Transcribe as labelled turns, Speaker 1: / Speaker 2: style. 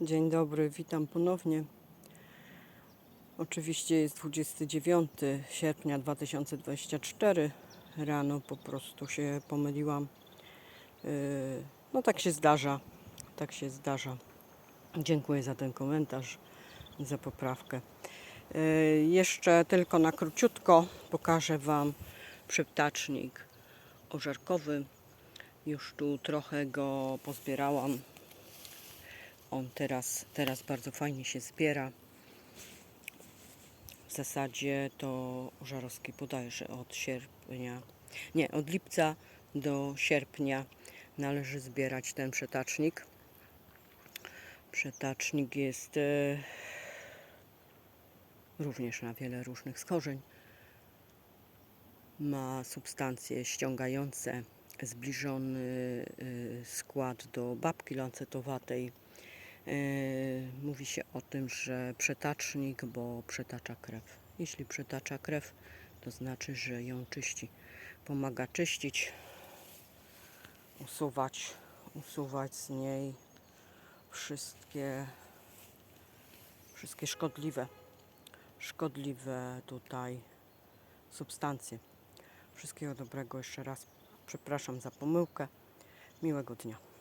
Speaker 1: Dzień dobry, witam ponownie. Oczywiście jest 29 sierpnia 2024. Rano po prostu się pomyliłam. Yy, No tak się zdarza. Tak się zdarza. Dziękuję za ten komentarz, za poprawkę. Yy, Jeszcze tylko na króciutko pokażę Wam przyptacznik ożarkowy. Już tu trochę go pozbierałam. On teraz, teraz bardzo fajnie się zbiera. W zasadzie to Żarowski podaje, że od sierpnia, nie, od lipca do sierpnia należy zbierać ten przetacznik. Przetacznik jest e, również na wiele różnych skorzeń. Ma substancje ściągające, zbliżony y, skład do babki lancetowatej. Yy, Mówi się o tym, że przetacznik, bo przetacza krew. Jeśli przetacza krew, to znaczy, że ją czyści. Pomaga czyścić, usuwać, usuwać z niej wszystkie, wszystkie szkodliwe, szkodliwe tutaj substancje. Wszystkiego dobrego jeszcze raz. Przepraszam za pomyłkę. Miłego dnia.